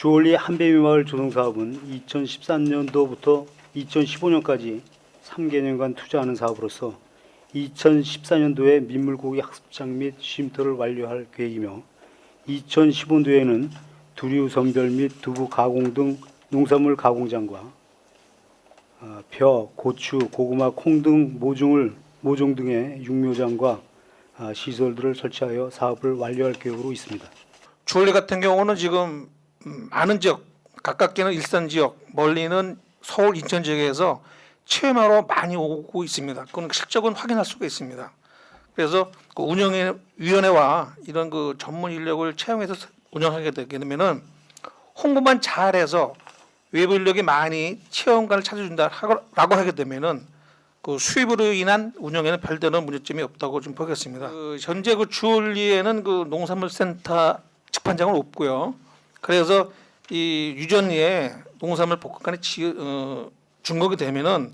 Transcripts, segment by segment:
주얼리 한배미마을 조성사업은 2013년도부터 2015년까지 3개년간 투자하는 사업으로서 2014년도에 민물고기 학습장 및 쉼터를 완료할 계획이며 2015년도에는 두류 선별 및 두부 가공 등 농산물 가공장과 아, 벼, 고추, 고구마, 콩 등 모종을 모종 등의 육묘장과 아, 시설들을 설치하여 사업을 완료할 계획으로 있습니다. 주얼리 같은 경우는 지금 음, 많은 지역 가깝게는 일산 지역 멀리는 서울 인천 지역에서 체험하러 많이 오고 있습니다. 그건 실적은 확인할 수가 있습니다. 그래서 그 운영의 위원회와 이런 그 전문 인력을 채용해서 운영하게 되게 되면은 홍보만 잘해서 외부 인력이 많이 체험관을 찾아준다라고 하게 되면은 그 수입으로 인한 운영에는 별다른 문제점이 없다고 좀 보겠습니다. 그 현재 그 주얼리에는 그 농산물 센터 직판장은 없고요. 그래서 이 유전리에 농산물 복합관에 지, 어, 준거게 되면은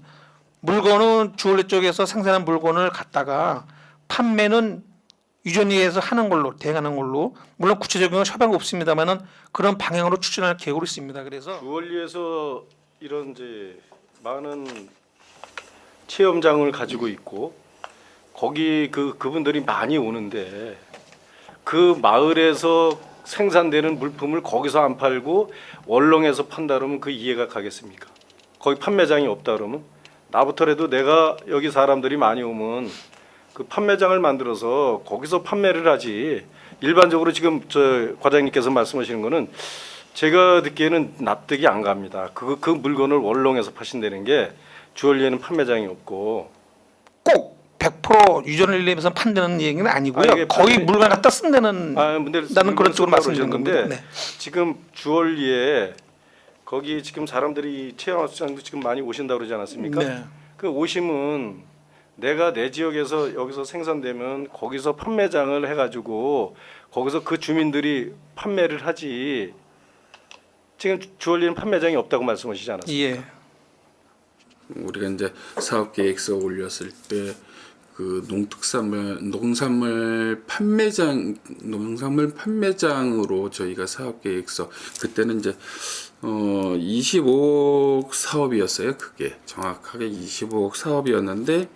물건은 주얼리 쪽에서 생산한 물건을 갖다가 판매는 유전리에서 하는 걸로 대행하는 걸로 물론 구체적인 건 협약 없습니다만은 그런 방향으로 추진할 계획으로 있습니다. 그래서 주얼리에서 이런 이제 많은 체험장을 가지고 있고 거기 그 그분들이 많이 오는데 그 마을에서 생산되는 물품을 거기서 안 팔고 원롱에서 판다 그러면 그 이해가 가겠습니까? 거기 판매장이 없다 그러면 나부터라도 내가 여기 사람들이 많이 오면 그 판매장을 만들어서 거기서 판매를 하지 일반적으로 지금 저 과장님께서 말씀하시는 거는 제가 듣기에는 납득이 안 갑니다. 그, 그 물건을 원롱에서 파신다는 게 주얼리에는 판매장이 없고 꼭 100% 유전리에서 판다는 얘기는 아니고요. 아, 거의 판매- 물건 갖다 쓴다는 아, 근데 나는 그런 쪽으로 말씀드린 쓴다고 겁니다. 네. 지금 주얼리에 거기 지금 사람들이 체험학장도 지금 많이 오신다고 그러지 않았습니까? 네. 그 오심은 내가 내 지역에서 여기서 생산되면 거기서 판매장을 해가지고 거기서 그 주민들이 판매를 하지 지금 주얼리는 판매장이 없다고 말씀하시지 않았습니까? 예. 우리가 이제 사업 계획서 올렸을 때 그 농특산물 농산물 판매장 농산물 판매장으로 저희가 사업 계획서 그때는 이제 어 25억 사업이었어요. 그게 정확하게 25억 사업이었는데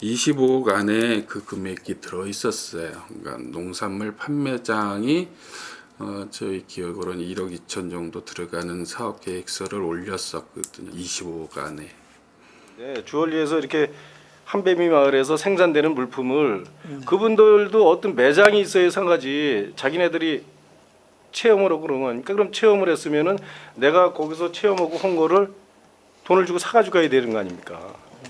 25억 안에 그 금액이 들어 있었어요. 그러니까 농산물 판매장이 어, 저희 기억으로는 1억 2천 정도 들어가는 사업 계획서를 올렸었거든요. 25억 안에. 네, 주얼리에서 이렇게 한배미 마을에서 생산되는 물품을 그분들도 어떤 매장이 있어야 상가지 자기네들이 하고 그런 거니까 그럼 체험을 했으면은 내가 거기서 체험하고 한 거를 돈을 주고 사가지고 가야 되는 거 아닙니까?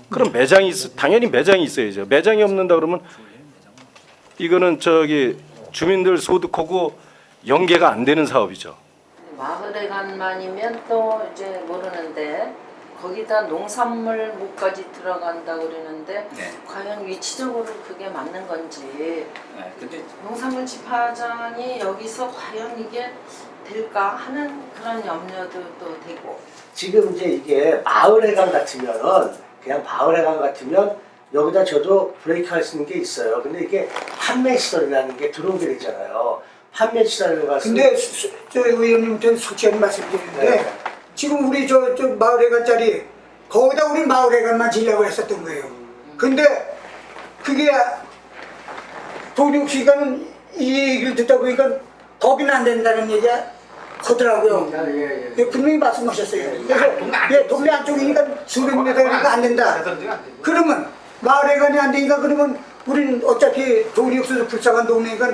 그럼 매장이 있, 당연히 매장이 있어야죠. 매장이 없는다 그러면 이거는 저기 주민들 소득하고 연계가 안 되는 사업이죠. 마을에 간만이면 또 이제 모르는데 거기다 농산물 목까지 들어간다 그러는데 네. 과연 위치적으로 그게 맞는 건지 네, 근데 농산물 집화장이 여기서 과연 이게 될까 하는 그런 염려도 또 되고 지금 이제 이게 마을회관 같으면은 그냥 마을회관 같으면 여기다 저도 브레이크 할 수 있는 게 있어요. 근데 이게 판매 시설이라는 게 들어오게 되잖아요. 판매 시설을 가서 근데 수- 수- 저 의원님한테 솔직하게 말씀드리는데 네. 지금 우리 저, 저 마을회관짜리 거기다 우리 마을회관만 지려고 했었던 거예요. 근데 그게 돈이 없으니까는 이 얘기를 듣다 보니까 법이는 안 된다는 얘기가 하더라고요. 예, 분명히 말씀하셨어요. 그래서 예, 동네 안쪽이니까 수백 미터니까 안 된다. 그러면 마을회관이 안 되니까 그러면 우리는 어차피 돈이 없어서 불쌍한 동네니까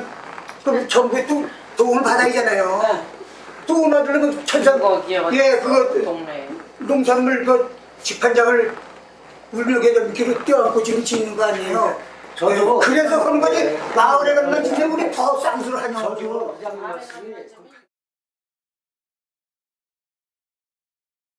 그럼 정부에 또 도움을 받아야잖아요. 도움 받으려면 천상 거기에 예 그거 동네 농산물 그 직판장을 울며계절 길을 떼어안고 지금 짓는 거 아니에요? 저도 예, 그래서 그런 거지 네. 마을회관만 지면 우리 더 쌍수를 하냐고. 저도